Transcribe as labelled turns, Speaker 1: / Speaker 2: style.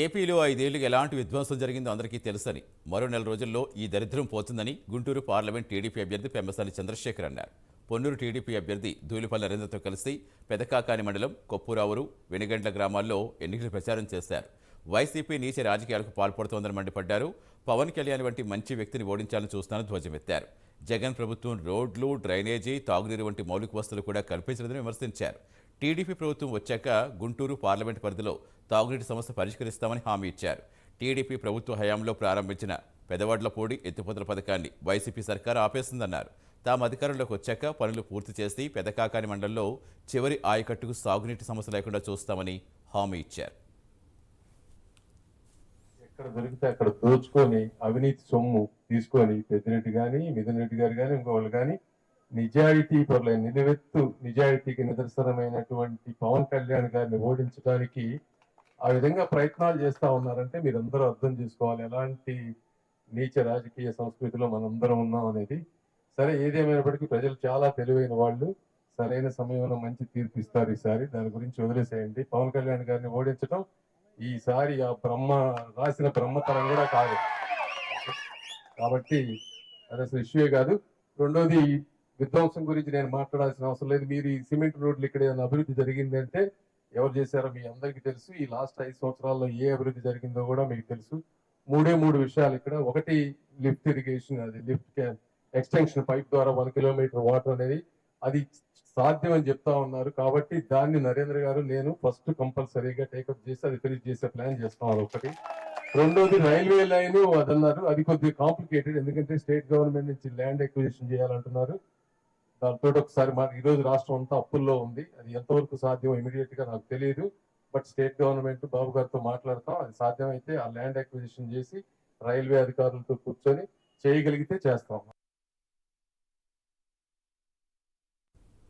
Speaker 1: ఏపీలో ఐదేళ్ళుగా ఎలాంటి విధ్వంసం జరిగిందో అందరికీ తెలుసని మరో నెల రోజుల్లో ఈ దరిద్రం పోతుందని గుంటూరు పార్లమెంట్ టీడీపీ అభ్యర్థి పెమ్మసాని చంద్రశేఖర్ అన్నారు. పొన్నూరు టీడీపీ అభ్యర్థి ధూళిపల్లి నరేంద్రతో కలిసి పెదకాకాని మండలం కొప్పురావురు వెనుగండ్ల గ్రామాల్లో ఎన్నికల ప్రచారం చేశారు. వైసీపీ నీచ రాజకీయాలకు పాల్పడుతోందని మండిపడ్డారు. పవన్ కళ్యాణ్ వంటి మంచి వ్యక్తిని ఓడించాలని చూస్తానని ధ్వజమెత్తారు. జగన్ ప్రభుత్వం రోడ్లు డ్రైనేజీ తాగునీరు వంటి మౌలిక వసతులు కూడా కల్పించలేదని విమర్శించారు. టీడీపీ ప్రభుత్వం వచ్చాక గుంటూరు పార్లమెంట్ పరిధిలో తాగునీటి సమస్య పరిష్కరిస్తామని హామీ ఇచ్చారు. టీడీపీ ప్రభుత్వ హయాంలో ప్రారంభించిన పెదవడ్లపూడి ఎత్తిపోతల పథకాన్ని వైసీపీ సర్కార్ ఆపేసిందన్నారు. తాము అధికారంలోకి వచ్చాక పనులు పూర్తి చేసి పెదకాకాని మండలంలో చివరి ఆయకట్టుకు సాగునీటి సమస్య లేకుండా చూస్తామని హామీ ఇచ్చారు.
Speaker 2: ఎక్కడ దొరికితే అక్కడ దోచుకొని అవినీతి సొమ్ము తీసుకొని పెద్దిరెడ్డి కానీ మిథున్ రెడ్డి గారు కానీ ఇంకోళ్ళు కానీ నిజాయితీ పరుల నిలువెత్తు నిజాయితీకి నిదర్శనమైనటువంటి పవన్ కళ్యాణ్ గారిని ఓడించడానికి ఆ విధంగా ప్రయత్నాలు చేస్తా ఉన్నారంటే మీరందరూ అర్థం చేసుకోవాలి. ఎలాంటి నీచ రాజకీయ సంస్కృతిలో మనందరం ఉన్నాం అనేది. సరే ఏదేమైనప్పటికీ ప్రజలు చాలా తెలివైన వాళ్ళు. సరైన సమయంలో మంచి తీర్పు ఇస్తారు ఈసారి. దాని గురించి వదిలేసేయండి. పవన్ కళ్యాణ్ గారిని ఓడించడం ఈసారి ఆ బ్రహ్మ రాసిన బ్రహ్మతరం కూడా కాదు. కాబట్టి అది అసలు ఇష్యూ కాదు. రెండోది విధ్వంసం గురించి నేను మాట్లాడాల్సిన అవసరం లేదు. మీరు ఈ సిమెంట్ రోడ్లు ఇక్కడ ఏదైనా అభివృద్ధి జరిగిందంటే ఎవరు చేశారో మీ అందరికీ తెలుసు. ఈ లాస్ట్ ఐదు సంవత్సరాల్లో ఏ అభివృద్ధి జరిగిందో కూడా మీకు తెలుసు. మూడే మూడు విషయాలు ఇక్కడ. ఒకటి లిఫ్ట్ ఇరిగేషన్ అది లిఫ్ట్ ఎక్స్టెన్షన్ పైప్ ద్వారా వన్ కిలోమీటర్ వాటర్ అనేది అది సాధ్యం అని చెప్తా ఉన్నారు. కాబట్టి దాన్ని నరేంద్ర గారు నేను ఫస్ట్ కంపల్సరీగా టేకప్ చేసి అది ఫినిష్ చేసే ప్లాన్ చేస్తున్నారు ఒకటి. రెండోది రైల్వే లైన్ అదన్నారు అది కొద్దిగా కాంప్లికేటెడ్ ఎందుకంటే స్టేట్ గవర్నమెంట్ నుంచి ల్యాండ్ ఎక్విజిషన్ చేయాలంటున్నారు. దాంతో ఒకసారి మా ఈరోజు రాష్ట్రం అంతా అప్పుల్లో ఉంది. అది ఎంతవరకు సాధ్యం ఇమీడియట్గా నాకు తెలియదు బట్ స్టేట్ గవర్నమెంట్ బాబు గారితో మాట్లాడతాం. అది సాధ్యమైతే ఆ ల్యాండ్ ఎక్విజిషన్ చేసి రైల్వే అధికారులతో కూర్చొని చేయగలిగితే చేస్తాం.